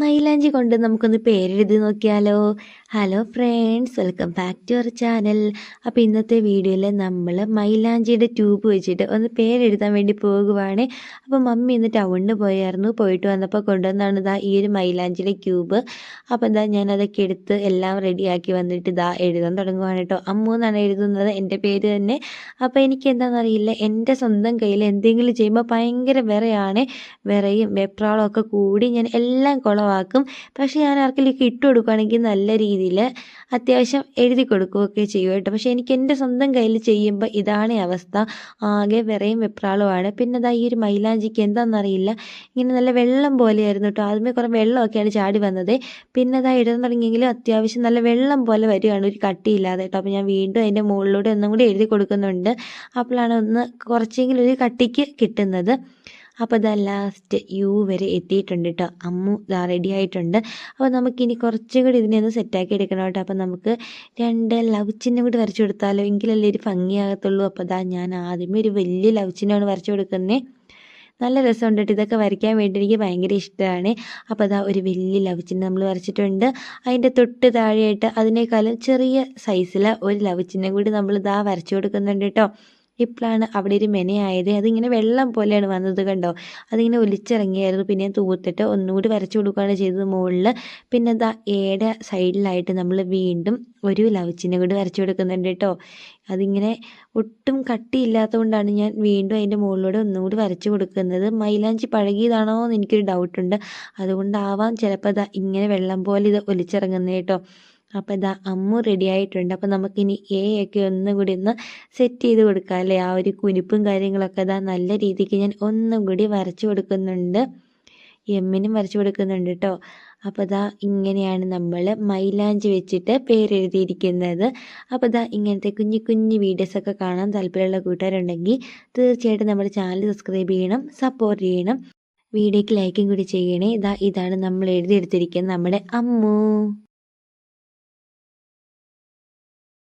മൈലാഞ്ചി കൊണ്ട് നമുക്കൊന്ന് പേരെഴുതി നോക്കിയാലോ? Hello friends welcome back to our channel അപ്പോൾ ഇന്നത്തെ വീഡിയോയിൽ നമ്മൾ മൈലാഞ്ചിയുടെ ട്യൂബ് വെച്ചിട്ട് ഒന്ന് പേരെഴുതാൻ വേണ്ടി പോകുവാണ്. അപ്പോൾ മമ്മി ഇന്ന് ടൗണിൽ പോയായിരുന്നു. പോയിട്ട് വന്നപ്പോൾ കൊണ്ടുവന്നാണ് ഇതാ ഈ ഒരു മൈലാഞ്ചിയുടെ ക്യൂബ് അപ്പോൾ എന്താ ഞാനതൊക്കെ എടുത്ത് എല്ലാം റെഡിയാക്കി വന്നിട്ട് ഇതാ എഴുതാൻ തുടങ്ങുവാണ് കേട്ടോ അമ്മു എന്നാണ് എഴുതുന്നത്. എന്റെ പേര് തന്നെ. അപ്പോൾ എനിക്ക് എന്താണെന്നറിയില്ല എന്റെ സ്വന്തം കയ്യിൽ എന്തെങ്കിലും ചെയ്യുമ്പോൾ ഭയങ്കര വിറയാണ്. വിറയും വെപ്രാളമൊക്കെ കൂടി ഞാൻ എല്ലാം കുളമാക്കും പക്ഷേ ഞാൻ ആർക്കെങ്കിലും ഇട്ട് കൊടുക്കുകയാണെങ്കിൽ നല്ല രീതിയിൽ അത്യാവശ്യം എഴുതി കൊടുക്കുകയൊക്കെ ചെയ്യും കേട്ടോ. പക്ഷേ എനിക്ക് എന്റെ സ്വന്തം കയ്യിൽ ചെയ്യുമ്പോൾ ഇതാണ് അവസ്ഥ. ആകെ വിറയും വെപ്രാളുമാണ് പിന്നെ അതാ ഈ ഒരു മൈലാഞ്ചിക്ക് എന്താണെന്നറിയില്ല. ഇങ്ങനെ നല്ല വെള്ളം പോലെയായിരുന്നു കേട്ടോ. ആദ്യമേ കുറേ വെള്ളമൊക്കെയാണ് ചാടി വന്നത്. പിന്നെ അതാ ഇടാൻ തുടങ്ങിയെങ്കിലും അത്യാവശ്യം നല്ല വെള്ളം പോലെ വരികയാണ്. ഒരു കട്ടിയില്ലാതെ കേട്ടോ. അപ്പോൾ ഞാൻ വീണ്ടും അതിന്റെ മുകളിലൂടെ ഒന്നും കൂടി എഴുതി കൊടുക്കുന്നുണ്ട്. അപ്പോഴാണ് ഒന്ന് കുറച്ചെങ്കിലും ഒരു കട്ടിക്ക് കിട്ടുന്നത്. അപ്പോൾ ഇതാ ലാസ്റ്റ് യു വരെ എത്തിയിട്ടുണ്ട് കേട്ടോ അമ്മു ഇതാ റെഡി ആയിട്ടുണ്ട്. അപ്പോൾ നമുക്കിനി കുറച്ചും കൂടി ഇതിനെ ഒന്ന് സെറ്റാക്കി എടുക്കണം കേട്ടോ അപ്പോൾ നമുക്ക് രണ്ട് ലവ് ചിഹ്നം കൂടി വരച്ചു കൊടുത്താലോ? എങ്കിലല്ലേ ഒരു ഭംഗിയാകത്തുള്ളൂ. അപ്പോൾ ദാ ഞാൻ ആദ്യമേ ഒരു വലിയ ലവ് ചിഹ്നമാണ് വരച്ചു കൊടുക്കുന്നത് നല്ല രസമുണ്ട് കേട്ടോ ഇതൊക്കെ വരയ്ക്കാൻ വേണ്ടി. എനിക്ക് ഭയങ്കര ഇഷ്ടമാണ്. അപ്പോൾ അതാ ഒരു വലിയ ലവ് ചിഹ്നം നമ്മൾ വരച്ചിട്ടുണ്ട്. അതിന്റെ തൊട്ട് താഴെയായിട്ട് അതിനേക്കാളും ചെറിയ സൈസിലെ ഒരു ലവ് ചിഹ്നം കൂടി നമ്മൾ ഇതാ വരച്ചു കൊടുക്കുന്നുണ്ട് കേട്ടോ ഇപ്പോഴാണ് അവിടെ ഒരു മെനയായത്. അതിങ്ങനെ വെള്ളം പോലെയാണ് വന്നത് കണ്ടോ? അതിങ്ങനെ ഒലിച്ചിറങ്ങിയായിരുന്നു. പിന്നെ തൂത്തിട്ട് ഒന്നുകൂടി വരച്ചു കൊടുക്കുകയാണ് ചെയ്തത് മുകളിൽ പിന്നെ ദാ ഏടെ സൈഡിലായിട്ട് നമ്മൾ വീണ്ടും ഒരു ലവ് ചിഹ്നം കൂടി വരച്ചു കൊടുക്കുന്നുണ്ട് കേട്ടോ. അതിങ്ങനെ ഒട്ടും കട്ടിയില്ലാത്തതുകൊണ്ടാണ് ഞാൻ വീണ്ടും അതിന്റെ മുകളിലൂടെ ഒന്നുകൂടി വരച്ചു കൊടുക്കുന്നത്. മൈലാഞ്ചി പഴകിയതാണോ എന്ന് എനിക്കൊരു ഡൗട്ടുണ്ട് അതുകൊണ്ടാവാം ചിലപ്പോൾ ഇങ്ങനെ വെള്ളം പോലെ ഇത് ഒലിച്ചിറങ്ങുന്നത് കേട്ടോ. അപ്പോൾ ഇതാ അമ്മു റെഡി ആയിട്ടുണ്ട്. അപ്പോൾ നമുക്കിനി എ ഒക്കെ ഒന്നും കൂടി ഒന്ന് സെറ്റ് ചെയ്ത് കൊടുക്കാം അല്ലേ? ആ ഒരു കുനിപ്പും കാര്യങ്ങളൊക്കെ ഇതാ നല്ല രീതിക്ക് ഞാൻ ഒന്നും കൂടി വരച്ചു കൊടുക്കുന്നുണ്ട്. എമ്മിനും വരച്ചു കൊടുക്കുന്നുണ്ട് കേട്ടോ അപ്പോൾ ഇതാ ഇങ്ങനെയാണ് നമ്മൾ മൈലാഞ്ചി വെച്ചിട്ട് പേരെഴുതിയിരിക്കുന്നത്. അപ്പോൾ ഇതാ ഇങ്ങനത്തെ കുഞ്ഞു കുഞ്ഞു വീഡിയോസൊക്കെ കാണാൻ താല്പര്യമുള്ള കൂട്ടുകാരുണ്ടെങ്കിൽ തീർച്ചയായിട്ടും നമ്മുടെ ചാനൽ സബ്സ്ക്രൈബ് ചെയ്യണം സപ്പോർട്ട് ചെയ്യണം. വീഡിയോക്ക് ലൈക്കും കൂടി ചെയ്യണേ. ഇതാ ഇതാണ് നമ്മൾ എഴുതിയെടുത്തിരിക്കുന്നത് നമ്മുടെ അമ്മു.